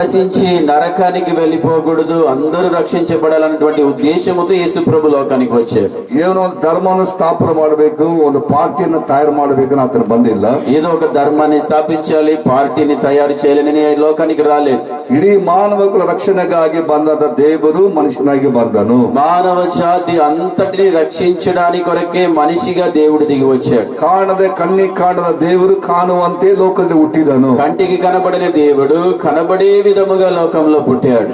నశించి నరకానికి వెళ్ళిపోకూడదు అందరూ రక్షించబడాలన్నటువంటి ఉద్దేశముతో యేసు ప్రభు లోకానికి వచ్చాడు ಏನೋ ಒಂದು ಧರ್ಮವನ್ನು ಸ್ಥಾಪನೆ ಮಾಡಬೇಕು ಒಂದು ಪಾರ್ಟಿಯನ್ನು ತಯಾರು ಮಾಡಬೇಕು ಅಂತ ಆತನ ಬಂದಿಲ್ಲ ఏదో ఒక ధర్మాన్ని స్థాపించాలి పార్టీని తయారు చేయాలని ఈ లోకానికి రాలేదు ಇಡೀ ಮಾನವಕುಲ ರಕ್ಷಣೆಗಾಗಿ ಬಂದಾದ ದೇವರು ಮನುಷ್ಯನಾಗಿ ಬಂದನು మానవ జాతి అంతటిని రక్షించడానికి కొరకే మనిషిగా దేవుడు దిగి వచ్చాడు ಕಾಣದೆ ಕಣ್ಣಿ ಕಾಣದ ದೇವರು ಕಾಣುವಂತೆ ಲೋಕದಲ್ಲಿ ಹುಟ್ಟಿದನು కంటికి కనబడిన దేవుడు కనబడే విధముగా లోకంలో పుట్టాడు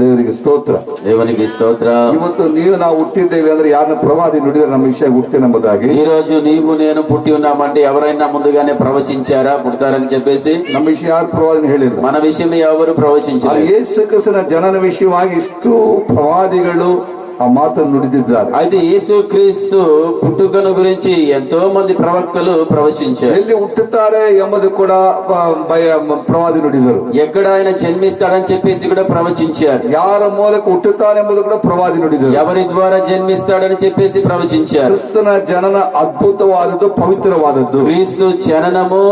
ದೇವರಿಗೆ ಸ್ತೋತ್ರ దేవునికి స్తోత్ర ಇವತ್ತು ನೀವು ನಾವು ಹುಟ್ಟಿದ್ದೇವೆ ಅಂದ್ರೆ ಯಾರನ್ನ ಪ್ರವಾದಿ ನುಡಿದ್ರೆ ನಮ್ಮ ವಿಷಯ ಹುಟ್ಟುತ್ತೇನೆ ಎಂಬುದಾಗಿ ఈ రోజు నీవు నేను పుట్టి ఉన్నామంటే ఎవరైనా ముందుగానే ప్రవచించారా పుడతారని చెప్పేసి ನಮ್ಮ ವಿಷಯ ಯಾರು ಪ್ರವಾದಿನ ಹೇಳಿಲ್ಲ మన విషయం ఎవరు ಆ ప్రవచించారు ಯೇಸು ಕ್ರಿಸ್ತನ ಜನನ ವಿಷಯವಾಗಿ ಇಷ್ಟು ಪ್ರವಾದಿಗಳು ಆ ಮಾತನ್ನು ನುಡಿದಿದ್ದಾರೆ అయితే యేసు క్రీస్తు పుట్టుకను గురించి ఎంతో మంది ప్రవక్తలు ప్రవచించారు ಎಲ್ಲಿ ಹುಟ್ಟುತ್ತಾರೆ ಎಂಬುದು ಕೂಡ ಆ, ಭಯ- ಪ್ರವಾದಿ ನುಡಿದರು ఎక్కడ ఆయన జన్మిస్తాడని చెప్పేసి కూడా ప్రవచించారు ಯಾರ ಮೂಲಕ ಹುಟ್ಟುತ್ತಾನೆ ಎಂಬುದು ಕೂಡ ಪ್ರವಾದಿ ನುಡಿದರು ఎవరి ద్వారా జన్మిస్తాడని చెప్పేసి ప్రవచించారు ಕ್ರಿಸ್ತನ ಜನನ ಅದ್ಭುತವಾದದ್ದು ಪವಿತ್ರವಾದದ್ದು క్రీస్తు జననము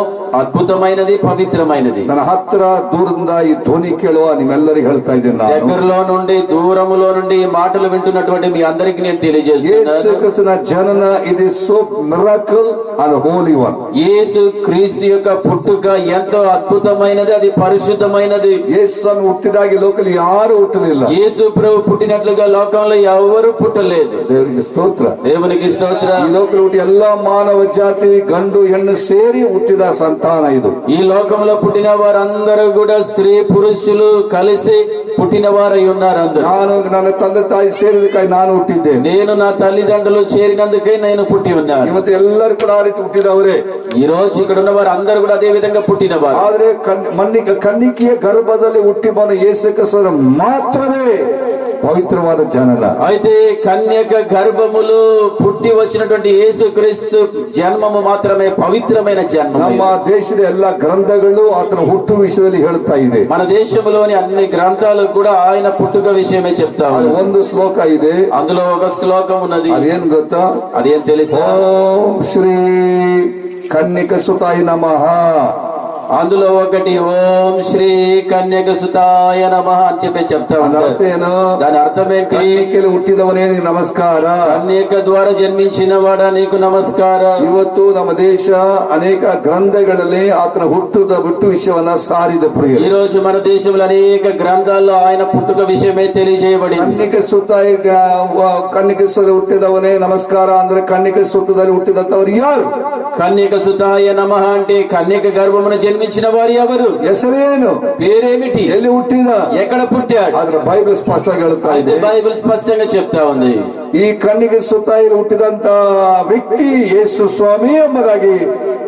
అద్భుతమైనది పవిత్రమైనది ನನ್ನ ಹತ್ತಿರ ದೂರದಿಂದ ಈ ಧ್ವನಿ ಕೇಳುವ ನಿಮ್ಮೆಲ್ಲರಿಗೂ ಹೇಳ್ತಾ ಇದ್ದೇನೆ ನಾನು దగ్గరలో నుండి దూరములో నుండి ఈ మాటలు వింటున్నటువంటి మీ అందరికి నేను ಯೇಸು తెలియజేస్తున్నాను ಕ್ರಿಸ್ತನ ಜನನ ಇದು so miracle and holy one Yesu Kristu యొక్క పుట్టుక ఎంతో అద్భుతమైనది అది పరిశుద్ధమైనది ಯೇಸು ಸ್ವಾಮಿ ಹುಟ್ಟಿದಾಗಿ ಲೋಕಲ್ಲಿ ಯಾರು ಹುಟ್ಟಲಿಲ್ಲ యేసు ప్రభు పుట్టినట్లుగా లోకంలో ఎవరు పుట్టలేదు ದೇವರಿಗೆ ಸ್ತೋತ್ರ దేవునికి స్తోత్ర ಈ ಲೋಕದಲ್ಲಿ ಹುಟ್ಟಿ ಎಲ್ಲಾ ಮಾನವ ಜಾತಿ ಗಂಡು ಹೆಣ್ಣು ಸೇರಿ ಹುಟ್ಟಿದ ಸಂತಾನ ಇದು ఈ లోకంలో పుట్టిన వారందరూ కూడా స్త్రీ పురుషులు కలిసి పుట్టిన వారై ఉన్నారు అందరూ ನಾನು ನನ್ನ ತಂದೆ ತಾಯಿ ಸೇರಿದಕ್ಕಾಗಿ ನಾನು ಹುಟ್ಟಿದ್ದೇನೆ నేను నా తల్లిదండ్రులు చేరినందుకే నేను పుట్టి ఉన్నాను ಇವತ್ತು ಎಲ್ಲರೂ ಕೂಡ ಆ ರೀತಿ ಹುಟ್ಟಿದವರೇ ఈ రోజు ఇక్కడ ఉన్న వారు అందరూ కూడా అదే విధంగా పుట్టినవారు ಆದ್ರೆ ಕಣ್- ಮನ್ನಿಕ ಕನ್ನಿಕೆಯ ಗರ್ಭದಲ್ಲಿ ಹುಟ್ಟಿ ಬಂದ ಯೇಸು ಕ್ರಿಸ್ತನ ಮಾತ್ರವೇ ಪವಿತ್ರವಾದ ಜನನ అయితే కన్యక గర్భములు పుట్టి వచ్చినటువంటి యేసు క్రీస్తు జన్మము మాత్రమే పవిత్రమైన జన్మం ನಮ್ಮ ದೇಶದ ಎಲ್ಲಾ ಗ್ರಂಥಗಳು ಆತನ ಹುಟ್ಟು ವಿಷಯದಲ್ಲಿ ಹೇಳ್ತಾ ಇದೆ మన దేశంలోని అన్ని గ్రంథాలు కూడా ఆయన పుట్టుక విషయమే చెప్తా ಅದು ఉన్నాయి ಒಂದು ಶ್ಲೋಕ ಇದೆ అందులో ఒక శ్లోకం ఉన్నది ಅದೇನ್ ಗೊತ್ತಾ అదేం తెలుసా ಓಂ ಶ್ರೀ ಕನ್ನಿಕ ಸುತಾಯಿ ನಮಃ అందులో ఒకటి ఓం శ్రీ కన్యక సుతాయ నమ అని చెప్పి చెప్తా ಅದರ ఉంటారు ಅರ್ಥ ಏನು దాని అర్థం ఏంటి ಕನ್ನಿಕೆಯಲ್ಲಿ ಹುಟ್ಟಿದವನೇ ನಿನಗೆ ನಮಸ್ಕಾರ కన్యక ద్వారా జన్మించిన వాడా నీకు నమస్కారం ಇವತ್ತು ನಮ್ಮ ದೇಶ ಅನೇಕ ಗ್ರಂಥಗಳಲ್ಲಿ ಆತನ ಹುಟ್ಟುದ ಹುಟ್ಟು ವಿಷಯವನ್ನ ಸಾರಿದ ఈ ಪ್ರಿಯ రోజు మన దేశంలో అనేక గ్రంథాల్లో ఆయన పుట్టుక విషయమే తెలియజేయబడింది ಕನ್ನಿಕೆ ಸುತ್ತ ಈಗ ವ- ಕನ್ನಿಕೆ ಸುತ್ತ ಹುಟ್ಟಿದವನೇ ನಮಸ್ಕಾರ ಅಂದ್ರೆ ಕನ್ನಿಕೆ ಸುತ್ತದಲ್ಲಿ ಹುಟ್ಟಿದಂತವ್ರು ಯಾರು కన్యక సుతాయ నమ అంటే కన్యక గర్భమున జన్మించిన వారు ఎవరు ಹೆಸರೇನು పేరేమిటి ಎಲ್ಲಿ ಹುಟ್ಟಿದ ఎక్కడ పుట్టాడు ಆದ್ರೆ ಬೈಬಲ್ ಸ್ಪಷ್ಟವಾಗಿ ಹೇಳ್ತಾ అయితే ಇದೆ బైబిల్ స్పష్టంగా చెప్తా ఉంది ಈ ಕಣ್ಣಿಗೆ ಸುತ್ತಾಯಿಲು ಹುಟ್ಟಿದಂತ ವ್ಯಕ್ತಿ ಯೇಸು ಸ್ವಾಮಿ ಎಂಬುದಾಗಿ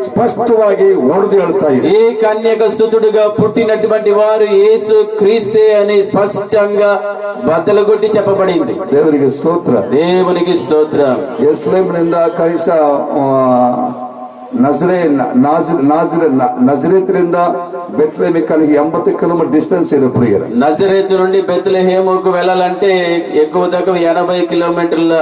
ಸ್ಪಷ್ಟವಾಗಿ ಒಡೆದು ಹೇಳ್ತಾ ಇದೆ ఈ కన్యక సుతుడుగా పుట్టినటువంటి వారు యేసు క్రీస్తే అని స్పష్టంగా బద్దలుగొట్టి చెప్పబడింది ದೇವರಿಗೆ ಸ್ತೋತ್ರ దేవునికి స్తోత్రం ಎಸ್ಲೇಮ್ನಿಂದ ಕನಿಷ್ಠ ಆ, ನಜರೆ ನಾಜ್ ನಾಜ್ರೆ ನಜರೇತ್ರಿಂದ ಬೆತ್ಲೇಮಿಕನಿಗೆ ಎಂಬತ್ತು ಕಿಲೋಮೀಟರ್ ಡಿಸ್ಟೆನ್ಸ್ ಇದೆ ಪ್ರಿಯರ నజరేతు నుండి బెత్లహేముకు వెళ్ళాలంటే ఎక్కువ దగ్గర ఎనభై కిలోమీటర్ల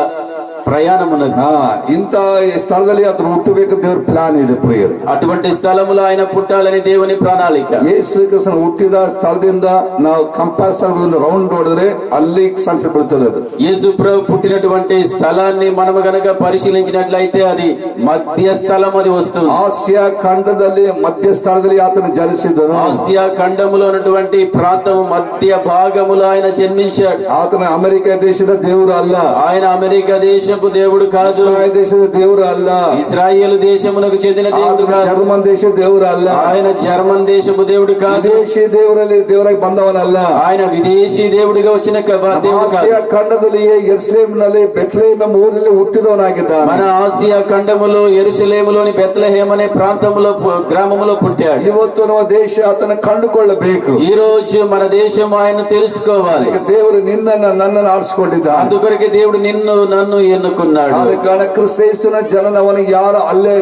ప్రయాణం ఉన్నది ಹಾ ಇಂತ ಸ್ಥಳದಲ್ಲಿ ಅದನ್ನು ಹುಟ್ಟಬೇಕು ದೇವ್ರ ಪ್ಲಾನ್ ಇದೆ ಪ್ರಿಯರೇ అటువంటి స్థలములో ఆయన పుట్టాలని దేవుని ప్రణాళిక ಯೇಸು ಕ್ರಿಸ್ತನ ಹುಟ್ಟಿದ ಸ್ಥಳದಿಂದ ನಾವು ಕಂಪಾಸ್ ಒಂದು ರೌಂಡ್ ಹೊಡೆದ್ರೆ ಅಲ್ಲಿ ಸೆಂಟರ್ ಬೀಳ್ತದೆ ಅದು యేసు ప్రభు పుట్టినటువంటి స్థలాన్ని మనము గనక పరిశీలించినట్లయితే అది మధ్య స్థలం అది వస్తుంది ಆಸಿಯಾ ಖಂಡದಲ್ಲಿ ಮಧ್ಯ ಸ್ಥಳದಲ್ಲಿ ಆತನ ಜನಿಸಿದನು ఆసియా ఖండములో ఉన్నటువంటి ప్రాంతము మధ్య భాగములో ఆయన జన్మించాడు ಆತನ ಅಮೆರಿಕ ದೇಶದ ದೇವರು ಅಲ್ಲ ఆయన అమెరికా దేశపు దేవుడు కాదు ಇಸ್ರಾಯೇಲ್ ದೇಶದ ದೇವರು ಅಲ್ಲ ఇస్రాయేల్ దేశమునకు చెందిన దేవుడు ಆತನ కాదు ಜರ್ಮನ್ ದೇಶದ ದೇವರು ಅಲ್ಲ ఆయన జర్మన్ దేశపు దేవుడు కాదు ವಿದೇಶಿ ದೇವರಲ್ಲಿ ದೇವರಾಗಿ ಬಂದವನಲ್ಲ ఆయన విదేశీ దేవుడిగా వచ్చిన క- దేవుడు కాదు ಆಸಿಯಾ ಖಂಡದಲ್ಲಿಯೇ ಎರ್ಸ್ಲೇಮ್ ನಲ್ಲಿ ಬೆತ್ಲೇಮ್ ಎಂಬ ಊರಲ್ಲಿ ಹುಟ್ಟಿದವನಾಗಿದ್ದಾನೆ మన ఆసియా ఖండములో ఎరుసలేములోని బెత్లహేమ్ అనే ప్రాంతంలో పు- గ్రామములో పుట్టాడు ಇವತ್ತು ನಮ್ಮ ದೇಶ ಆತನ ಕಂಡುಕೊಳ್ಳಬೇಕು ఈ రోజు మన దేశం ఆయన తెలుసుకోవాలి ಈಗ ದೇವರು ನಿನ್ನನ್ನ ನನ್ನನ್ನು ಆರಿಸಿಕೊಂಡಿದ್ದಾನೆ అందుకొరకే దేవుడు నిన్ను నన్ను ಕೈಯನ್ನುಕೊಂಡಾಡು ಅದಕ್ಕಾಣ ಕ್ರಿಸ್ತ ಯೇಸುವಿನ ಜನನವನ್ನು ಯಾರು ಅಲ್ಲೇ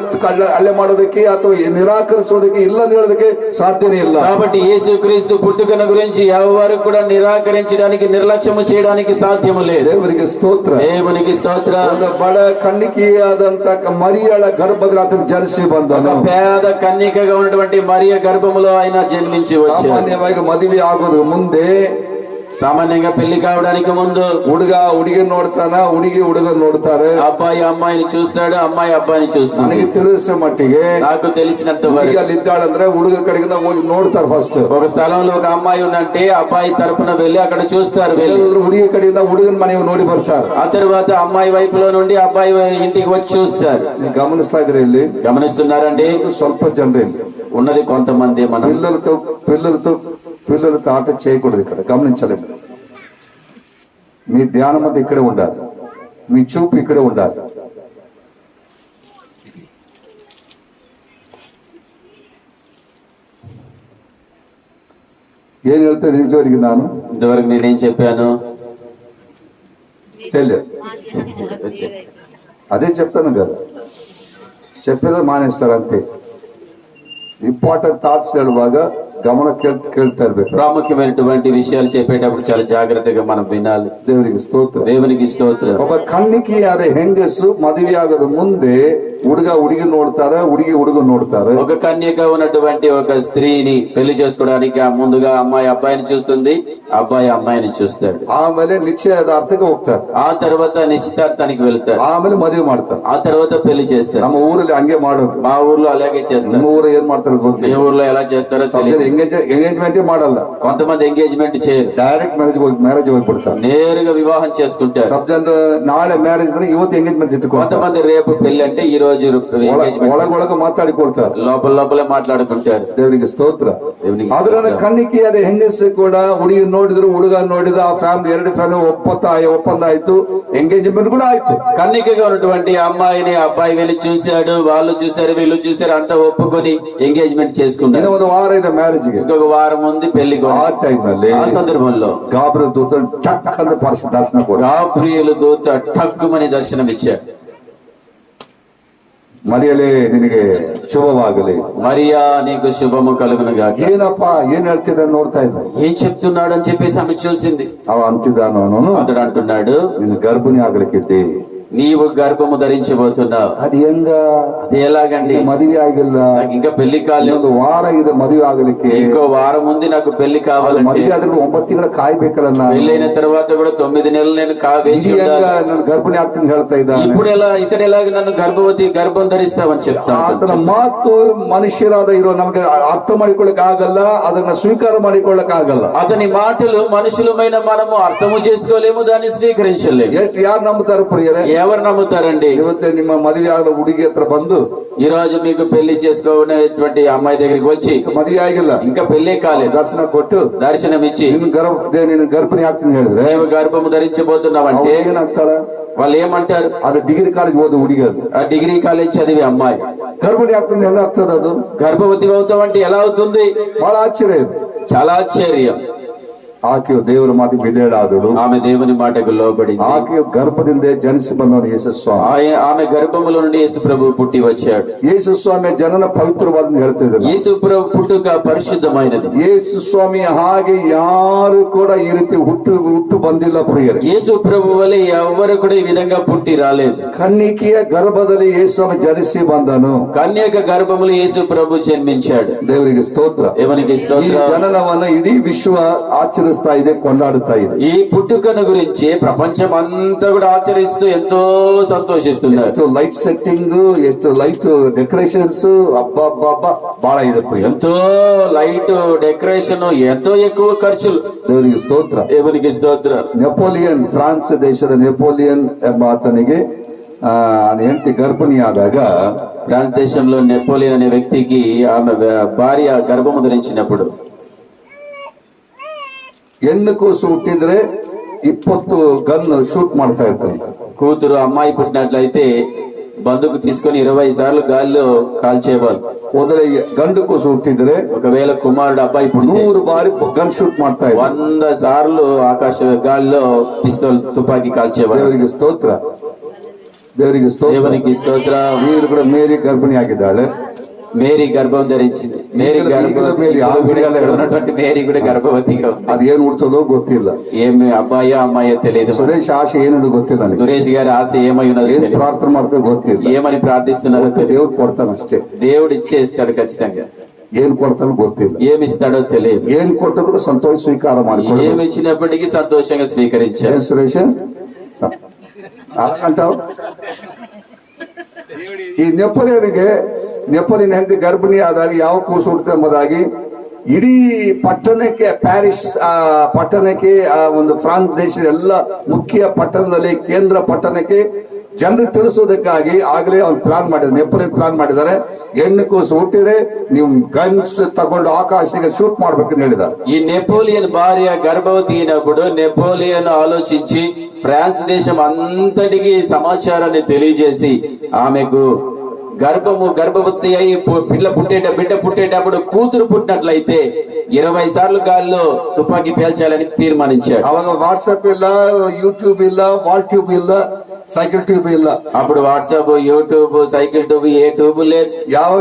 ಅಲ್ಲೇ ಮಾಡೋದಕ್ಕೆ ಅಥವಾ నిరాకరించడానికి ఇల్లని వెళ్ళదకి సాధ్యమే ఇల్ల కాబట్టి యేసుక్రీస్తు పుట్టుకను గురించి ఎవరు కూడా నిరాకరించడానికి నిర్లక్ష్యము చేయడానికి సాధ్యము లేదు. దేవునికి స్తోత్ర. దేవునికి స్తోత్ర. బడ కన్నికి అదంత మరియల గర్భంలో అతను జనిసి బంధను. పేద కన్నికగా ఉన్నటువంటి మరియ గర్భములో ఆయన జన్మించి వచ్చాడు. సామాన్యವಾಗಿ ಮದುವೆ ಆಗೋದು ಮುಂದೆ సామాన్యంగా పెళ్లి కావడానికి ముందు ಹುಡುಗ ಹುಡುಗಿ ನೋಡ್ತಾನ ಹುಡುಗಿ ಹುಡುಗ ನೋಡ್ತಾರೆ అబ్బాయి అమ్మాయిని చూస్తాడు అమ్మాయి అబ్బాయిని చూస్తాడు ನನಗೆ ತಿಳಿಸಿದ ಮಟ್ಟಿಗೆ నాకు తెలిసినంత ಹುಡುಗಿ వరకు ಅಲ್ಲಿ ಇದ್ದಾಳಂದ್ರೆ ಹುಡುಗ ಕಡೆಗಿಂದ ಹೋಗಿ ನೋಡ್ತಾರೆ ಫಸ್ಟ್ ఒక స్థలంలో ఒక అమ్మాయి ఉందంటే అబ్బాయి తరపున వెళ్ళి అక్కడ చూస్తారు వెళ్ళి ಎಲ್ಲರೂ ಹುಡುಗಿ ಕಡೆಯಿಂದ ಹುಡುಗನ ಮನೆಗೆ ನೋಡಿ ಬರ್ತಾರೆ ఆ తర్వాత అమ్మాయి వైపులో నుండి అబ్బాయి ఇంటికి వచ్చి చూస్తారు ನೀವು ಗಮನಿಸ್ತಾ ಇದ್ರೆ ಇಲ್ಲಿ గమనిస్తున్నారండి ಇದು ಸ್ವಲ್ಪ ಜನರು ಇಲ್ಲಿ ఉన్నది కొంతమంది మనం పిల్లలతో పిల్లలతో పిల్లలతో ఆట చేయకూడదు ఇక్కడ గమనించలేము. మీ ధ్యానం అంతా ఇక్కడే ఉండాలి. మీ చూపు ఇక్కడే ఉండాలి. ఏం వెళ్తే ఇంతవరకు నాను ఇంతవరకు నేనేం చెప్పాను? తెలియదు అదే చెప్తాను కదా. చెప్పేదో మానేస్తారు అంతే. ఇంపార్టెంట్ థాట్స్ బాగా ಗಮನ ಕೇಳ್ ಕೇಳ್ತಾ ಇರ್ಬೇಕು ప్రాముఖ్యమైనటువంటి విషయాలు చెప్పేటప్పుడు చాలా జాగ్రత్తగా మనం వినాలి ದೇವರಿಗೆ ಸ್ತೋತ್ರ దేవునికి స్తోత్రం ಒಬ್ಬ ಕಣ್ಣಿಕೆಯಾದ ಹೆಂಗಸು ಮದುವೆಯಾಗದ ಮುಂದೆ ಹುಡುಗ ಹುಡುಗಿ ನೋಡ್ತಾರೆ ಹುಡುಗಿ ಹುಡುಗ ನೋಡ್ತಾರೆ ఒక కన్యక ఉన్నటువంటి ఒక స్త్రీని పెళ్లి చేసుకోవడానికి ఆ ముందుగా అమ్మాయి అబ్బాయిని చూస్తుంది అబ్బాయి అమ్మాయిని చూస్తాడు ಆಮೇಲೆ ನಿಶ್ಚಯದಾರ್ಥಕ್ಕೆ ಹೋಗ್ತಾರೆ ఆ తర్వాత నిశ్చితార్థానికి వెళ్తారు ಆಮೇಲೆ ಮದುವೆ ಮಾಡ್ತಾರೆ ఆ తర్వాత పెళ్లి చేస్తారు ನಮ್ಮ ಊರಲ್ಲಿ ಹಂಗೆ ಮಾಡೋದು మా ఊర్లో అలాగే చేస్తారు ನಮ್ಮ ಊರು ಏನ್ ಮಾಡ್ತಾರೆ మీ ಗೊತ್ತಿಲ್ಲ ఊర్లో ఎలా చేస్తారో తెలియదు ಎಂಗೇಜ್ ಎಂಗೇಜ್ಮೆಂಟ್ ಮಾಡಲ್ಲ కొంతమంది ఎంగేజ్మెంట్ చేయరు ಡೈರೆಕ್ಟ್ ಮ್ಯಾರೇಜ್ ಹೋಗಿ ಮ್ಯಾರೇಜ್ ಹೋಗ್ಬಿಡ್ತಾರೆ నేరుగా వివాహం చేసుకుంటారు ಸಬ್ ಜನ ನಾಳೆ ಮ್ಯಾರೇಜ್ ಅಂದ್ರೆ ಇವತ್ತು ಎಂಗೇಜ್ಮೆಂಟ್ ಇಟ್ಕೊಂಡು కొంతమంది రేపు పెళ్లి అంటే ఈ రోజు ఎంగేజ్మెంట్ ಒಳಗೊಳಗ ಮಾತಾಡಿಕೊಳ್ತಾರೆ లోపల లోపలే మాట్లాడుకుంటారు ದೇವರಿಗೆ ಸ್ತೋತ್ರ దేవునికి ಅದ್ರ ಕಣ್ಣಿಕೆಯಾದ ಹೆಂಗಸು ಕೂಡ ಹುಡುಗಿ ನೋಡಿದ್ರು ಹುಡುಗ ನೋಡಿದ ಆ ಫ್ಯಾಮಿಲಿ ಎರಡು ಫ್ಯಾಮಿಲಿ ಒಪ್ಪತ್ತ ಒಪ್ಪಂದ ಆಯ್ತು ಎಂಗೇಜ್ಮೆಂಟ್ ಕೂಡ ಆಯ್ತು కన్నికగా ఉన్నటువంటి అమ్మాయిని అబ్బాయి వెళ్ళి చూశాడు వాళ్ళు చూశారు వీళ్ళు చూశారు అంతా ఒప్పుకొని ఎంగేజ్మెంట్ ಇನ್ನು చేసుకున్నారు ಒಂದು ವಾರ ಇದೆ ಮ್ಯಾರೇಜ್ಗೆ ఇంకొక వారం ఉంది పెళ్లి ಆ ಟೈಮ್ ನಲ್ಲಿ ఆ సందర్భంలో ಗಾಬ್ರ ದೂತ ಟಕ್ ಅಂತ ಪರ್ಶ ದರ್ಶನ ಕೊಡ గాబ్రియేలు దూత ఠక్కుమని దర్శనం ఇచ్చాడు ಮನೆಯಲ್ಲೇ ನಿನಗೆ ಶುಭವಾಗಲಿ మరియా నీకు శుభము కలుగును గాక ಏನಪ್ಪ ಏನ್ ಹೇಳ್ತಿದ್ದ ನೋಡ್ತಾ ಇದ್ದ ఏం చెప్తున్నాడు అని చెప్పేసి ఆమె చూసింది ಅವ ಅಂತಿದ್ದಾನು ಅವನು అతడు అంటున్నాడు ನೀನು ಗರ್ಭಿಣಿ ಆಗ್ಲಿಕ್ಕಿದ್ದಿ నీవు గర్భము ధరించబోతున్నావు ಅದ್ ಹೆಂಗ అది ఎలాగండి ಮದುವೆ ಆಗಿಲ್ಲ నాకు ఇంకా పెళ్లి కాలేదు ಇನ್ನೊಂದು ವಾರ ಇದೆ ಮದುವೆ ಆಗಲಿಕ್ಕೆ ఇంకో వారం ఉంది నాకు పెళ్లి ಅದು కావాలంటే ಮದುವೆ ಆದ್ರೆ ಒಂಬತ್ತು ತಿಂಗಳ ಕಾಯ್ಬೇಕಲ್ಲ ನಾನು పెళ్ళైన తర్వాత కూడా తొమ్మిది నెలలు నేను కా వేచి ಇದು ಹೆಂಗ ఉండాలి. ನಾನು ಗರ್ಭಿಣಿ ಆಗ್ತೀನಿ ಹೇಳ್ತಾ ಇದ್ದಾನೆ ఇప్పుడు ఎలా ఇతడు ఎలాగ నన్ను గర్భవతి గర్భం ధరిస్తావని చెప్తాను ಆತನ ಮಾತು ಮನುಷ್ಯರಾದ ಇರೋ ನಮಗೆ ಅರ್ಥ ಮಾಡಿಕೊಳ್ಳಕ್ ಆಗಲ್ಲ ಅದನ್ನ ಸ್ವೀಕಾರ ಮಾಡಿಕೊಳ್ಳಕ್ ಆಗಲ್ಲ అతని మాటలు మనుషులమైన మనము అర్థము చేసుకోలేము దాన్ని స్వీకరించలేము ಎಷ್ಟು ಯಾರು ನಂಬುತ್ತಾರೆ ಪ್ರಿಯರೇ ఎవరు నమ్ముతారండి ಇವತ್ತೇ ನಿಮ್ಮ ಮದುವೆ ಆದ ಹುಡುಗಿ ಹತ್ರ ಬಂದು ఈ రోజు మీకు పెళ్లి చేసుకోనేటువంటి అమ్మాయి దగ్గరికి వచ్చి ಮದುವೆ ಆಗಿಲ್ಲ ఇంకా పెళ్లి కాలేదు ದರ್ಶನ ಕೊಟ್ಟು దర్శనం ఇచ్చి ನಿನ್ ಗರ್ಭ ದೇ- ನೀನು ಗರ್ಭಿಣಿ ಆಗ್ತೀನಿ ಹೇಳಿದ್ರೆ నీవు గర్భము ధరించబోతున్నావంటే ಅವ್ರು ಏನಾಗ್ತಾಳ వాళ్ళు ఏమంటారు ಅದು ಡಿಗ್ರಿ ಕಾಲೇಜ್ ಓದು ಹುಡುಗಿ ಅದು ఆ డిగ్రీ కాలేజ్ చదివే అమ్మాయి ಗರ್ಭಿಣಿ ಆಗ್ತದೆ ಹೆಂಗ ಆಗ್ತದ ಅದು గర్భవతి అవుతావంటే ఎలా అవుతుంది ಬಹಳ ಆಶ್ಚರ್ಯ ಇದು చాలా ఆశ్చర్యం ಆಕೆಯು ದೇವರ ಮಾತಿ ಬಿದೇಳಾದಳು ఆమె దేవుని మాటకు లోబడింది ಆಕೆಯು ಗರ್ಭದಿಂದ ಜನಿಸಿ ಬಂದವನು ಯೇಸು ಸ್ವಾಮಿ ఆయ- ఆమె గర్భములో నుండి యేసు ప్రభు పుట్టి వచ్చాడు ಯೇಸು ಸ್ವಾಮಿಯ ಜನನ ಪವಿತ್ರವಾದ ಹೇಳ್ತಿದ್ರು యేసు ప్రభు పుట్టుక పరిశుద్ధమైనది ಯೇಸು ಸ್ವಾಮಿ ಹಾಗೆ ಯಾರು ಕೂಡ ಈ ರೀತಿ ಹುಟ್ಟು ಹುಟ್ಟು ಬಂದಿಲ್ಲ ಪ್ರಿಯರೇ యేసు ప్రభు వల్ల ఎవరు కూడా ఈ విధంగా పుట్టి రాలేదు ಕನ್ನಿಕೆಯ ಗರ್ಭದಲ್ಲಿ ಯೇಸು ಸ್ವಾಮಿ ಜನಿಸಿ ಬಂದನು కన్యక గర్భములు యేసు ప్రభు జన్మించాడు ದೇವರಿಗೆ ಸ್ತೋತ್ರ దేవునికి ಈ స్తోత్రం ಜನನವನ್ನ ಇಡೀ ವಿಶ್ವ ಆಚರಿಸ್ತಾ ಇದೆ ಕೊಂಡಾಡುತ್ತಾ ಇದೆ ఈ పుట్టుకను గురించి ప్రపంచం అంతా కూడా ఆచరిస్తూ ఎంతో సంతోషిస్తున్నారు ಎಷ್ಟು ಲೈಟ್ ಸೆಟ್ಟಿಂಗ್ ಎಷ್ಟು ಲೈಟ್ ಡೆಕೋರೇಷನ್ಸ್ ಅಬ್ಬಾ ಅಬ್ಬಾ ಬಹಳ ಇದೆ ಪ್ರಿಯ ఎంతో లైట్ డెకరేషన్ ఎంతో ఎక్కువ ఖర్చులు ದೇವರಿಗೆ ಸ್ತೋತ್ರ దేవునికి స్తోత్రం ನೆಪೋಲಿಯನ್ ಫ್ರಾನ್ಸ್ ದೇಶದ ನೆಪೋಲಿಯನ್ ಎಂಬ ಆತನಿಗೆ ಆ ಹೆಂಡತಿ ಗರ್ಭಿಣಿಯಾದಾಗ ఫ్రాన్స్ దేశంలో నెపోలియన్ అనే వ్యక్తికి ఆమె భార్య గర్భము ధరించినప్పుడు ಹೆಣ್ಣು ಕೂಸು ಹುಟ್ಟಿದ್ರೆ ಇಪ್ಪತ್ತು ಗನ್ ಶೂಟ್ ಮಾಡ್ತಾ ಇರ್ತಾರೆ. ಕೂತರು ಅಮ್ಮಾಯಿ ಪುಟ್ಟಿನಟ್ಲೈತೇ ಬಂದೂಕು ತೀಸ್ಕೊಂಡು ಇರವೈ ಸಾರ್ಲು ಗಾಲು ಕಾಲ್ಚೇಬಾರ್ದು ಹೋದ್ರೆ ಗಂಡು ಕೂಸು ಹುಟ್ಟಿದ್ರೆ ವೇಳೆ ಕುಮಾರ್ ಅಬ್ಬಾಯಿ ಮೂರು ಬಾರಿ ಗನ್ ಶೂಟ್ ಮಾಡ್ತಾ ಇದ್ದಾರೆ ಒಂದ ಸಾರ್ಲು ಆಕಾಶ ಗಾಲು ಪಿಸ್ತೋಲ್ ತುಪ್ಪಾಕಿ ಕಾಲ್ಚೇಬಾರ್ದು ಅವರಿಗೆ ಸ್ತೋತ್ರ. ದೇವರಿಗೆ ಸ್ತೋತ್ರ. ಸ್ತೋತ್ರ. ನೀರು ಕೂಡ ಮೇರಿ ಗರ್ಭಿಣಿ ಆಗಿದ್ದಾಳೆ మేరీ గర్భం ధరించింది. మేరీ మేరీ కూడా గర్భవతిగా అది ఏం ఉడుతుందో ಹುಡ್ತದೋ ఏమి ಏಮಿ ಅಬ್ಬಾಯ తెలియదు సురేష్ ఆశ ಆಶೆ ಏನದು సురేష్ గారి ఆశ ఏమై ఉన్నది ప్రార్థన మాత్రం ఏమని ప్రార్థిస్తున్నారో దేవుడు కొడతాను అಷ್ಟೇ. దేవుడు ఇచ్చేస్తాడు ఖచ్చితంగా. ఏం కొడతాను గొత్తిల్ ఏమి ఇస్తాడో తెలియదు ఏం కొట్ట కూడా సంతోష స్వీకారం అని ఏమి ఇచ్చినప్పటికీ సంతోషంగా స్వీకరించాడు. సురేష్? అంటావు? ఈ నెప్పలేడికి ನೆಪೋಲಿಯನ್ ಹೆಂಡತಿ ಗರ್ಭಿಣಿ ಆದಾಗ ಯಾವ ಕೂಸು ಹುಟ್ಟುತ್ತೆ ಎಂಬುದಾಗಿ ಇಡೀ ಪಟ್ಟಣಕ್ಕೆ ಪ್ಯಾರಿಸ್ ಆ ಪಟ್ಟಣಕ್ಕೆ ಆ ಒಂದು ಫ್ರಾನ್ಸ್ ದೇಶದ ಎಲ್ಲ ಮುಖ್ಯ ಪಟ್ಟಣದಲ್ಲಿ ಕೇಂದ್ರ ಪಟ್ಟಣಕ್ಕೆ ಜನರಿಗೆ ತಿಳಿಸೋದಕ್ಕಾಗಿ ಆಗಲೇ ಅವ್ನು ಪ್ಲಾನ್ ಮಾಡಿದ್ರು ನೆಪೋಲಿಯನ್ ಪ್ಲಾನ್ ಮಾಡಿದ್ದಾರೆ ಹೆಣ್ಣು ಕೂಸು ಹುಟ್ಟಿದ್ರೆ ನೀವು ಗನ್ಸ್ ತಗೊಂಡು ಆಕಾಶಕ್ಕೆ ಶೂಟ್ ಮಾಡ್ಬೇಕಂತ ಹೇಳಿದ್ದಾರೆ ఈ నెపోలియన్ భార్య గర్భవతి అయినప్పుడు నెపోలియన్ ఆలోచించి ఫ్రాన్స్ దేశం అంతటికి సమాచారాన్ని తెలియజేసి ఆమెకు గర్భము గర్భవతి అయి పు- పిల్ల పుట్టేట బిడ్డ పుట్టేటప్పుడు కూతురు పుట్టినట్లయితే ఇరవై సార్లు గాల్లో తుపాకీ పేల్చాలని తీర్మానించాడు ಅವಾಗ ವಾಟ್ಸಪ್ ಇಲ್ಲ ಯೂಟ್ಯೂಬ್ ಇಲ್ಲ ವಾಲ್ ಟ್ಯೂಬ್ ಇಲ್ಲ ಸೈಕಲ್ ಟ್ಯೂಬ್ ಇಲ್ಲ అప్పుడు వాట్సాప్ యూట్యూబ్ సైకిల్ ట్యూబ్ ఏ ట్యూబ్ లేదు ಯಾವ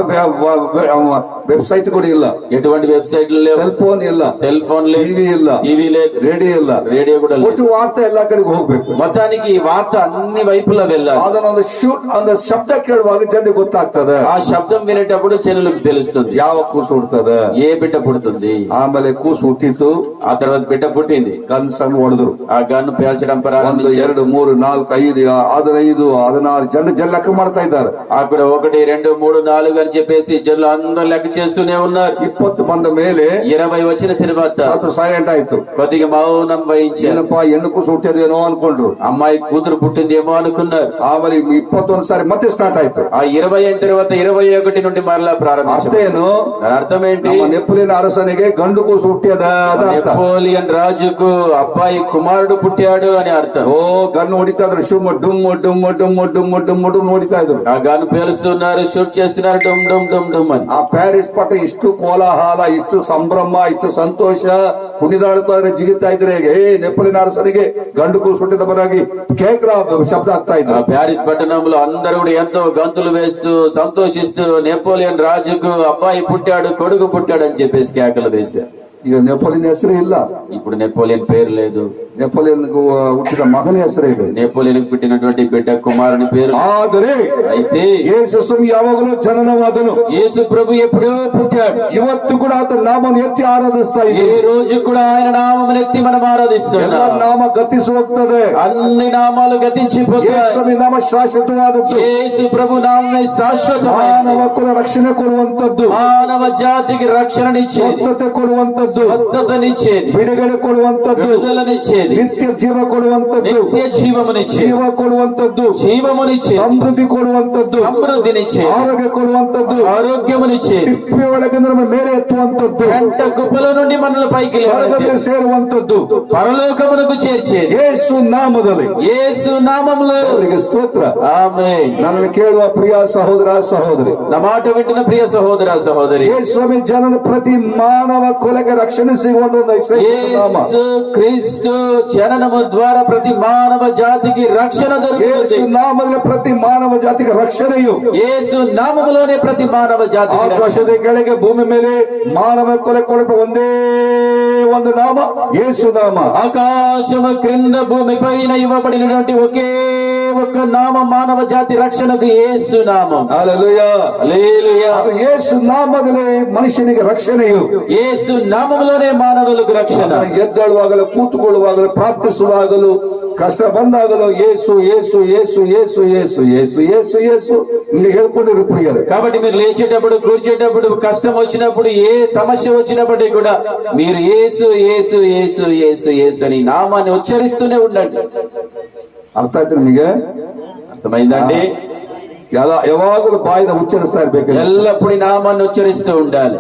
ವೆಬ್ಸೈಟ್ ಕೂಡ ಇಲ್ಲ ఎటువంటి వెబ్సైట్లు లేవు ಸೆಲ್ ಫೋನ್ ಇಲ್ಲ సెల్ ఫోన్ లేదు ಟಿವಿ ಇಲ್ಲ టీవీ లేదు ರೇಡಿಯೋ ಇಲ್ಲ రేడియో కూడా లేదు ಒಟ್ಟು ವಾರ್ತೆ ಎಲ್ಲಾ ಕಡೆಗೆ ಹೋಗ್ಬೇಕು మొత్తానికి ఈ వార్త అన్ని వైపులా వెళ్ళాలి ಅದನ್ನೊಂದು ಶೂಟ್ ಒಂದು ಶಬ್ದ ಕೇಳುವಾಗ ಜನರಿಗೆ ಗೊತ್ತಾಗ್ತದೆ ఆ శబ్దం వినేటప్పుడు చెనులకు తెలుస్తుంది ಯಾವ ಕೂಸು ಹುಡ್ತದೆ ఏ బిడ్డ పుడుతుంది ಆಮೇಲೆ ಕೂಸು ಹುಟ್ಟಿತ್ತು ఆ తర్వాత బిడ్డ పుట్టింది ಗನ್ಸ್ ಅನ್ನು ಹೊಡೆದ್ರು ఆ గన్ను పేల్చడం ಒಂದು ప్రారంభించారు ಎರಡು ಮೂರು ನಾಲ್ಕು ಐದು ಹದಿನೈದು ಹದಿನಾರು ಜನ ಜನ ಲೆಕ್ಕ ಮಾಡ್ತಾ ಇದ್ದಾರೆ అక్కడ ఒకటి రెండు మూడు నాలుగు అని చెప్పేసి జనులు అందరూ లెక్క చేస్తూనే ఉన్నారు ಇಪ್ಪತ್ತು ಬಂದ ಮೇಲೆ ఇరవై వచ్చిన తర్వాత ಸ್ವಲ್ಪ ಸೈಲೆಂಟ್ ಆಯ್ತು కొద్దిగా మౌనం వహించారు ಏನಪ್ಪಾ ಹೆಣ್ಣು ಕೂಸು ಹುಟ್ಟಿದೇನೋ ಅನ್ಕೊಂಡ್ರು అమ్మాయి కూతురు పుట్టిందేమో అనుకున్నారు ಆಮೇಲೆ ಇಪ್ಪತ್ತೊಂದು ಸಾರಿ ಮತ್ತೆ ಸ್ಟಾರ್ಟ್ ಆಯ್ತು ఆ ఇరవై అయిన తర్వాత ఇరవై ఒకటి నుండి మరలా ಅರ್ಥ ప్రారంభించారు ಏನು దాని అర్థం ఏంటి ನಮ್ಮ ನೆಪ್ಪಲಿನ ಅರಸನಿಗೆ ಗಂಡು ಕೂಸು ಹುಟ್ಟ್ಯದ ಅದ ಅರ್ಥ నెపోలియన్ రాజుకు అబ్బాయి కుమారుడు పుట్టాడు అని అర్థం ಓ ಗನ್ ಹೊಡಿತಾ ಇದ್ರು ಶಿವ డుమ్ము డుమ్ము డుమ్ము డుమ్ము డుమ్ము డుమ్ము ನೋಡಿತಾ ಇದ್ರು ಆ ಗನ್ ಪೇಲಿಸ್ತಾರೆ ಶೂಟ್ చేస్తున్నారు ಡುಮ್ ಡುಮ್ ಡುಮ್ ಡುಮ್ ಅಂತ కేకల శబ్ద ಆಗ್ತಾ ప్యారిస్ పట్టణంలో అందరూ ఎంతో గంతులు వేస్తూ సంతోషిస్తూ నెపోలియన్ రాజుకు అబ్బాయి పుట్టాడు కొడుకు పుట్టాడు అని చెప్పేసి కేకలు వేశారు. ಈಗ ನೆಪೋಲಿಯನ್ ಹೆಸರು ಇಲ್ಲ ఇప్పుడు నెపోలియన్ పేరు లేదు ನೆಪೋಲಿಯನ್ ಹುಟ್ಟಿದ ಮಗನ ಹೆಸರೇ ಇದೆ నెపోలియన్ పుట్టినటువంటి బిడ్డ కుమారుని పేరు ಆದರೆ అయితే ಯೇಸು ಸ್ವಾಮಿ ಯಾವಾಗಲೂ ಜನನವಾದನು యేసు ప్రభు ఎప్పుడో పుట్టాడు ಇವತ್ತು ಕೂಡ ಆತ ನಾಮವನ್ನು ಎತ್ತಿ ಆರಾಧಿಸ್ತಾ ఏ ಇದೆ రోజు కూడా ఆయన నామం ఎత్తి మనం ಎಲ್ಲ ఆరాధిస్తున్నాం ನಾಮ ಗತಿಸಿ ಹೋಗ್ತದೆ అన్ని నామాలు ಯೇಸು గతించిపోతాయి ಸ್ವಾಮಿ ನಾಮ ಶಾಶ್ವತವಾದದ್ದು యేసు ప్రభు నామే శాశ్వతమైన ಮಾನವ ಕುಲ ರಕ್ಷಣೆ ಕೊಡುವಂತದ್ದು మానవ జాతికి రక్షణనిచ్చేది ಸ್ವಸ್ಥತೆ ಕೊಡುವಂತದ್ದು స్వస్థతనిచ్చేది ಬಿಡುಗಡೆ ಕೊಡುವಂತದ್ದು విడుదలనిచ్చేది ನಿತ್ಯ ಜೀವ ಕೊಡುವಂತದ್ದು నిత్య జీవమునిచ్చేది ಜೀವ ಕೊಡುವಂತದ್ದು జీవమునిచ్చేది ಸಮೃದ್ಧಿ ಕೊಡುವಂತದ್ದು సమృద్ధినిచ్చేది ಆರೋಗ್ಯ ಕೊಡುವಂತದ್ದು ఆరోగ్యమునిచ్చేది ತಿಪ್ಪೆ ಒಳಗೆ ನಮ್ಮ ಮೇಲೆ ಎತ್ತುವಂತದ್ದು గంట కుప్పల నుండి మనల్ని పైకి ಸ್ವರ್ಗಕ್ಕೆ లేవనెత్తి ಸೇರುವಂತದ್ದು పరలోకమునకు చేర్చేది ಯೇಸು ನಾಮದಲ್ಲಿ యేసు నామములో ಅವರಿಗೆ ಸ್ತೋತ್ರ ఆమె ನನ್ನನ್ನು ಕೇಳುವ ಪ್ರಿಯ ಸಹೋದರ ಸಹೋದರಿ నా మాట వింటున్న ప్రియ సహోదర సహోదరి ಯೇಸು ಸ್ವಾಮಿ ಜನನ ಪ್ರತಿ ಮಾನವ ಕೊಲೆಗೆ రక్షణ క్రీస్తు చరణము ద్వారా ప్రతి మానవ జాతికి రక్షణ దొరుకుతుంది. నామములో ప్రతి మానవ జాతికి రక్షణೆಯು ಯೇಸು ನಾಮములోనే ಪ್ರತಿ ಮಾನವ ಜಾತಿ ಆಕಾಶದ ಕೆಳಗೆ ಭೂಮಿ ಮೇಲೆ ಮಾನವ ಕೊಲೆ ಕೊಳಪ ಒಂದೇ ಒಂದು ನಾಮ ಯೇಸು ನಾಮ ఆకాశము క్రింద భూమి పైన ఇవ్వబడినటువంటి ఒకే ఒక్క నామ మానవ జాతి రక్షణకు ఏసు నామం. ఏసు నామదలే మనుషునికి రక్షణయు ఏసు నామ ರಕ್ಷಣೆಯು యేసు నామములోనే మానవులకు రక్షణ ಅದನ್ನು ಎದ್ದೇಳುವಾಗಲೂ ಕೂತುಕೊಳ್ಳುವಾಗಲೂ ಪ್ರಾರ್ಥಿಸುವಾಗಲೂ ಕಷ್ಟ ಬಂದಾಗಲೂ ಯೇಸು ಯೇಸು ಯೇಸು ಯೇಸು ಯೇಸು ಯೇಸು ಯೇಸು ಯೇಸು ಇಲ್ಲಿ ಹೇಳ್ಕೊಂಡಿರು ಪ್ರಿಯರೇ కాబట్టి మీరు లేచేటప్పుడు కూర్చేటప్పుడు కష్టం వచ్చినప్పుడు ఏ సమస్య వచ్చినప్పటికీ కూడా మీరు యేసు యేసు యేసు యేసు యేసు అని నామాన్ని ఉచ్చరిస్తూనే ఉండండి ಅರ್ಥ ಆಯ್ತು ನಿಮಗೆ అర్థమైందండి ಎಲ್ಲ ಯಾವಾಗಲೂ ಬಾಯಿನ ಉಚ್ಚರಿಸ್ತಾ ಇರ್ಬೇಕು ఎల్లప్పుడు ఈ నామాన్ని ఉచ్చరిస్తూ ఉండాలి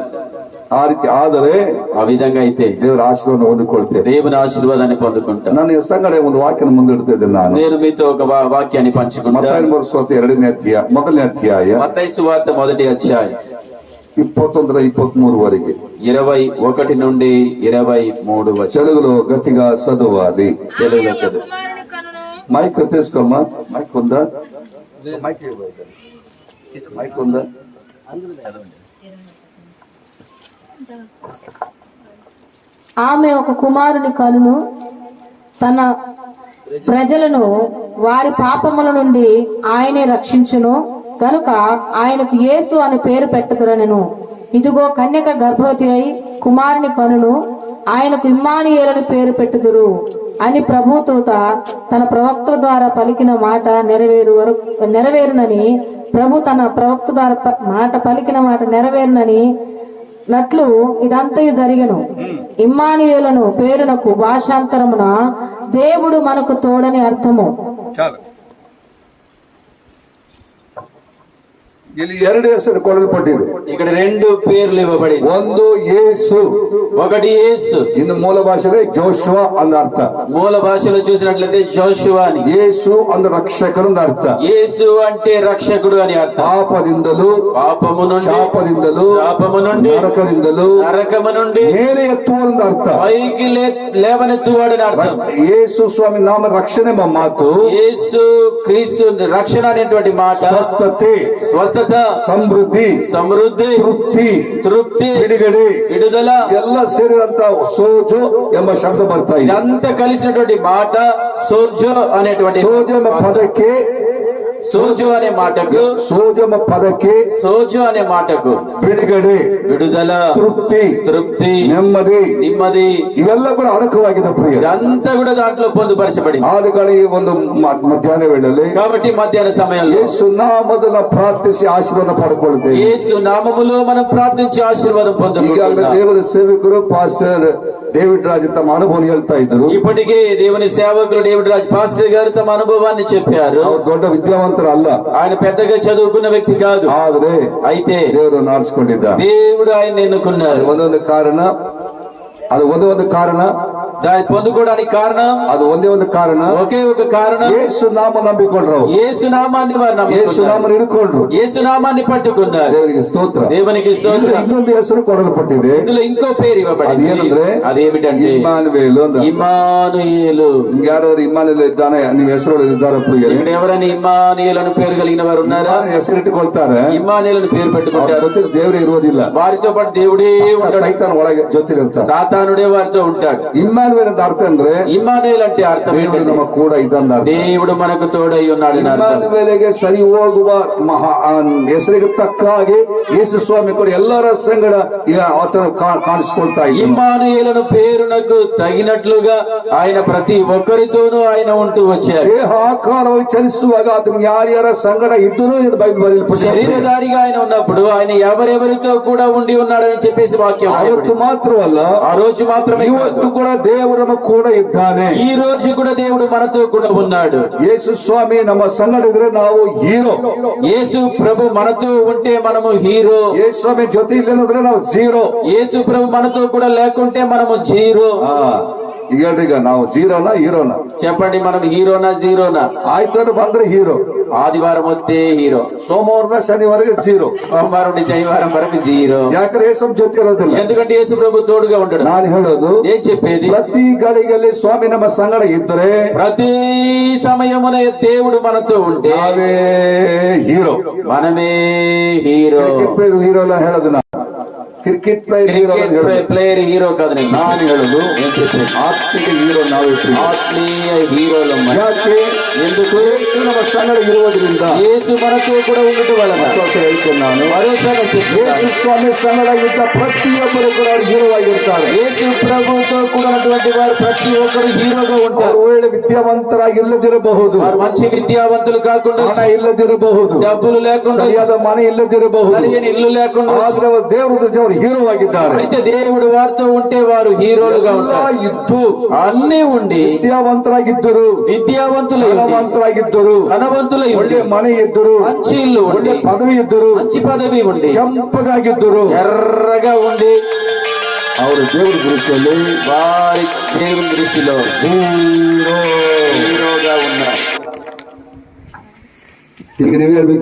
ఆ రీతి ఆదరే ఆ విధంగా అయితే దేవుని ఆశీర్వాదం పొందుకొడితే దేవుని ఆశీర్వాదాన్ని పొందుకుంటాను నన్ను సంగడే ముందు వాక్యం ముందు తిన్నాను నేను మీతో ఒక వాక్యాన్ని పంచుకుంటాను. మొత్తం ఎరడనే అధ్యాయ మొదటి అధ్యాయ వార్త మొదటి అధ్యాయ ఇప్పటి తొందర వరకు ఇరవై ఒకటి నుండి ఇరవై మూడు తెలుగులో గట్టిగా చదవాలి తెలుగులో చదువు మైక్ తీసుకోమ్మా మైక్ ఉందా మైక్ ఉందా ఆమె ఒక కుమారుని కనును తన ప్రజలను వారి పాపముల నుండి ఆయనే రక్షించును. కనుక ఆయనకు యేసు అని పేరు పెట్టదురనెను ఇదిగో కన్యక గర్భవతి అయి కుమారుని కనును ఆయనకు ఇమ్మానియేలని పేరు పెట్టుదురు. అని ప్రభుతూత తన ప్రవక్త ద్వారా పలికిన మాట నెరవేరు నెరవేరునని ప్రభు తన ప్రవక్త ద్వారా మాట పలికిన మాట నెరవేరునని నట్లు ఇదంతయు జరిగను. ఇమ్మానియులను పేరునకు భాషాంతరమున దేవుడు మనకు తోడని అర్థము. ಇಲ್ಲಿ ಎರಡು ಹೆಸರು ಕೊಡಲ್ಪಟ್ಟಿದೆ ఇక్కడ రెండు పేర్లు ఇవ్వబడింది ಒಂದು ಯೇಸು ఒకటి యేసు ಇನ್ನು ಮೂಲ ಭಾಷೆಗೆ ಜೋಶುವ ಅಂದ ಅರ್ಥ మూల భాషలో చూసినట్లయితే జోషువా అని ಯೇಸು ಅಂದ ರಕ್ಷಕರು ಅಂದ ಅರ್ಥ యేసు అంటే రక్షకుడు అని అర్థం ಪಾಪದಿಂದಲೂ పాపము నుండి ಶಾಪದಿಂದಲೂ శాపము నుండి ನರಕದಿಂದಲೂ నరకము నుండి ಮೇಲೆ ಎತ್ತುವಂದ ಅರ್ಥ పైకి లే లేవనెత్తువాడని అర్థం ಯೇಸು ಸ್ವಾಮಿ ನಾಮ ರಕ್ಷಣೆ ಎಂಬ ಮಾತು యేసు క్రీస్తు రక్షణ అనేటువంటి మాట ಸ್ವಸ್ಥತೆ స్వస్థత ಸಮೃದ್ಧಿ సమృద్ధి ತೃಪ್ತಿ తృప్తి ಬಿಡುಗಡೆ విడుదల ಎಲ್ಲ ಸೇರಿದಂತ ಸೋಜು ಎಂಬ ಶಬ್ದ ಬರ್ತಾ ಇದೆ ఇదంతా కలిసినటువంటి మాట సోజో అనేటువంటి ಸೋಜು ಎಂಬ ಪದಕ್ಕೆ సోజో అనే మాటకు ಸೋಜು ಎಂಬ ಪದಕ್ಕೆ సోజో అనే మాటకు ಬಿಡುಗಡೆ విడుదల ತೃಪ್ತಿ తృప్తి ನೆಮ್ಮದಿ నెమ్మది ಇವೆಲ್ಲ ಕೂಡ ಅಡಕವಾಗಿದೆ ಪ್ರಿಯ ఇదంతా కూడా దాంట్లో పొందుపరచబడింది ಆದ ಕಾರಣ ಈ ಒಂದು ಮ- ಮಧ್ಯಾಹ್ನ ವೇಳೆಯಲ್ಲಿ కాబట్టి మధ్యాహ్న సమయంలో ಯೇಸು ನಾಮದನ್ನ ಪ್ರಾರ್ಥಿಸಿ ಆಶೀರ್ವಾದ ಪಡ್ಕೊಳ್ತೇವೆ యేసు నామములో మనం ప్రార్థించి ఆశీర్వాదం ಈಗಾಗಲೇ పొందుకుంటున్నాం ದೇವರ ಸೇವಕರು ಪಾಸ್ಟರ್ ಡೇವಿಡ್ ರಾಜ್ ತಮ್ಮ ಅನುಭವ ಹೇಳ್ತಾ ಇದ್ರು ఇప్పటికే దేవుని సేవకులు డేవిడ్ రాజ్ పాస్టర్ గారు తమ అనుభవాన్ని చెప్పారు ಅವ್ರು ದೊಡ್ಡ ವಿದ್ಯಾವಂತರ ಅಲ್ಲ ఆయన పెద్దగా చదువుకున్న వ్యక్తి కాదు ಆದ್ರೆ అయితే ದೇವರನ್ನು ಆರಿಸಿಕೊಂಡಿದ್ದಾರೆ దేవుడు ఆయన ఎన్నుకున్నారు ಒಂದೊಂದು ಕಾರಣ ಅದು ಒಂದೇ ಒಂದು ಕಾರಣ దాన్ని పొందుకోవడానికి కారణం అది ఒందే ಒಂದು ಕಾರಣ ఒకే ఒక కారణం యేసు నామ నమ్మికొండ్రు యేసు నామాన్ని వారు నమ్ముకున్నారు యేసు నామని ಹಿಡ್ಕೊಂಡ್ರು యేసు నామాన్ని పట్టుకున్నారు దేవునికి స్తోత్రం దేవునికి స్తోత్రం ಇನ್ನೊಂದು ಹೆಸರು ಕೊಡಲ್ಪಟ್ಟಿದೆ ఇందులో ఇంకో పేరు ఇవ్వబడింది అదేనంద్రె అదేమిటంటే ఇమ్మానుయేలు ಅಂತ ఇమ్మానుయేలు ఇంగారు ఇమ్మానుయేలు ఇದ್ದಾನೆ ನಿಮ್ಮ ಹೆಸರು ಇದ್ದಾರೆ ಪ್ರಿಯರೇ ఇక్కడ ఎవరైనా ఇమ్మానుయేలు అని పేరు కలిగిన వారు ఉన్నారా ಹೆಸರು ಇಟ್ಟುಕೊಳ್ತಾರೆ ಇಮ್ಮಾನುయేಲು అని పేరు పెట్టుకుంటారు ದೇವರು ಇರುವುದಿಲ್ಲ వారితో పాటు దేవుడే ఉంటాడు సైతాన్ ಒಳಗೆ ಜೊತೆಲಿ ಇರ್ತಾನೆ సాతానుడే వారితో ఉంటాడు ఇమ్మా ಇಮ್ಮಾನುವೇಲ್ ಅಂತ ಅರ್ಥ ಅಂದ್ರೆ ఇమానుయేల్ అంటే అర్థం ದೇವರು ఏంటంటే ನಮ್ಮ ಕೂಡ ಇದ್ದಂದ ಅರ್ಥ దేవుడు మనకు తోడై ఉన్నాడు అని అర్థం ಇಮ್ಮಾನುವೇಲಿಗೆ ಸರಿ ಹೋಗುವ ಮಹಾ ಆ ಹೆಸರಿಗೆ ತಕ್ಕ ಹಾಗೆ ಯೇಸು ಸ್ವಾಮಿ ಕೂಡ ಎಲ್ಲರ ಸಂಗಡ ಈಗ ಆತನ ಕಾ- ಕಾಣಿಸ್ಕೊಳ್ತಾ ಇದ್ದಾನೆ ఇమ్మానుయేలను పేరునకు తగినట్లుగా ఆయన ప్రతి ఒక్కరితోనూ ఆయన ఉంటూ వచ్చారు ದೇಹ ಆಕಾರವಾಗಿ ಚಲಿಸುವಾಗ ಆತನ ಯಾರ್ಯಾರ ಸಂಗಡ ಇದ್ದನು ಎಂದು ಬೈಬಲ್ ಬರೆಯಲ್ಪಟ್ಟಿದೆ శరీరధారిగా ఆయన ఉన్నప్పుడు ఆయన ఎవరెవరితో కూడా ఉండి ఉన్నాడని చెప్పేసి వాక్యం ಅವತ್ತು రాయబడింది. ಮಾತ್ರವಲ್ಲ ఆ రోజు మాత్రమే ಇವತ್ತು కాదు. ಕೂಡ ದೇವರು ನಮ್ಮ ಕೂಡ ಇದ್ದಾನೆ ఈ రోజు కూడా దేవుడు మనతో కూడా ఉన్నాడు ಯೇಸು ಸ್ವಾಮಿ ನಮ್ಮ ಸಂಗಡ ಇದ್ರೆ ನಾವು ಹೀರೋ యేసు ప్రభు మనతో ఉంటే మనము హీరో ಯೇಸು ಸ್ವಾಮಿ ಜೊತೆ ಇಲ್ಲದ್ರೆ ನಾವು ಝೀರೋ యేసు ప్రభు మనతో కూడా లేకుంటే మనము జీరో ಆ ಈಗ ಹೇಳ್ರಿ ಈಗ ನಾವು ಜೀರೋನಾ ಹೀರೋನಾ చెప్పండి మనం హీరోనా జీరోనా ಆಯ್ತು ಬಂದ್ರೆ హీరో ఆదివారం వస్తే హీరో ಸೋಮವಾರದ ಶನಿವಾರಕ್ಕೆ ಜೀರೋ సోమవారం నుండి శనివారం వరకు జీరో ಯಾಕಂದ್ರೆ ಯೇಸು ಜೊತೆ ಇರೋದಿಲ್ಲ ఎందుకంటే యేసు ప్రభు తోడుగా ఉంటాడు ನಾನು ಹೇಳೋದು నేను చెప్పేది ಪ್ರತಿ ಗಳಿಗೆಯಲ್ಲಿ ಸ್ವಾಮಿ ನಮ್ಮ ಸಂಗಡ ಇದ್ರೆ ప్రతి సమయమున దేవుడు మనతో ఉంటే ನಾವೇ ಹೀರೋ మనమే హీరో ಕ್ರಿಕೆಟ್ ಪ್ಲೇಯರ್ ಹೀರೋ ಅಲ್ಲ ಹೇಳೋದು ನಾನು ಕ್ರಿಕೆಟ್ ಪ್ಲೇಯರ್ ಹೀರೋ ಅಂತ ಹೇಳೋದು క్రికెట్ ప్లేయర్ హీరో కాదు నేను ನಾನು ಹೇಳೋದು నేను చెప్పేది ಆತ್ಮಿಕ ಹೀರೋ ನಾವು ಪ್ರಿಯ. ఆత్మీయ హీరోలు ಯಾಕೆ ఎందుకు ಯೇಸು ನಮ್ಮ ಸಂಗಡ ಇರುವುದರಿಂದ యేసు మనతో కూడా ఉండటం వలన ಸಂತೋಷ ಹೇಳ್ತೇನೆ ನಾನು మరోసారి చెప్తున్నాను ಯೇಸು ಸ್ವಾಮಿ ಸಂಗಡ ಇದ್ದ ಪ್ರತಿಯೊಬ್ಬರು ಕೂಡ ಹೀರೋ ಆಗಿರ್ತಾರೆ యేసు ప్రభుతో కూడినటువంటి వారు ప్రతి ఒక్కరు హీరోగా ఉంటారు ಅವರು ಒಳ್ಳೆ ವಿದ್ಯಾವಂತರಾಗಿಲ್ಲದಿರಬಹುದು వారు మంచి విద్యావంతులు కాకుండా ಹಣ ಇಲ್ಲದಿರಬಹುದು డబ్బులు లేకుండా ಸರಿಯಾದ ಮನೆ ಇಲ್ಲದಿರಬಹುದು సరైన ఇల్లు లేకుండా ಆದ್ರೆ ಅವರು ದೇವರ ದೃಷ್ಟಿ ಅವರು ಹೀರೋ ಆಗಿದ್ದಾರೆ అయితే దేవుడు వారితో ఉంటే వారు హీరోలుగా ಎಲ್ಲ ఉంటారు ಇದ್ದು అన్ని ఉండి ವಿದ್ಯಾವಂತರಾಗಿದ್ದರು విద్యావంతులై ఉండి, ಧನವಂತರಾಗಿದ್ದರು ధనవంతులై ఉండి ಒಳ್ಳೆ ಮನೆ ಇದ್ದರು మంచి ఇల్లు ಒಳ್ಳೆ ఉండి ಪದವಿ ಇದ್ದರು మంచి పదవి ఉండి ಕೆಂಪಗಾಗಿದ್ದರು ఎర్రగా ఉండి ಅವರು ದೇವರ ದೃಷ್ಟಿಯಲ್ಲಿ వారి దేవుని దృష్టిలో ಹೀರೋ హీరోగా ఉన్నారు ಈಗ ನೀವು ಹೇಳ್ಬೇಕು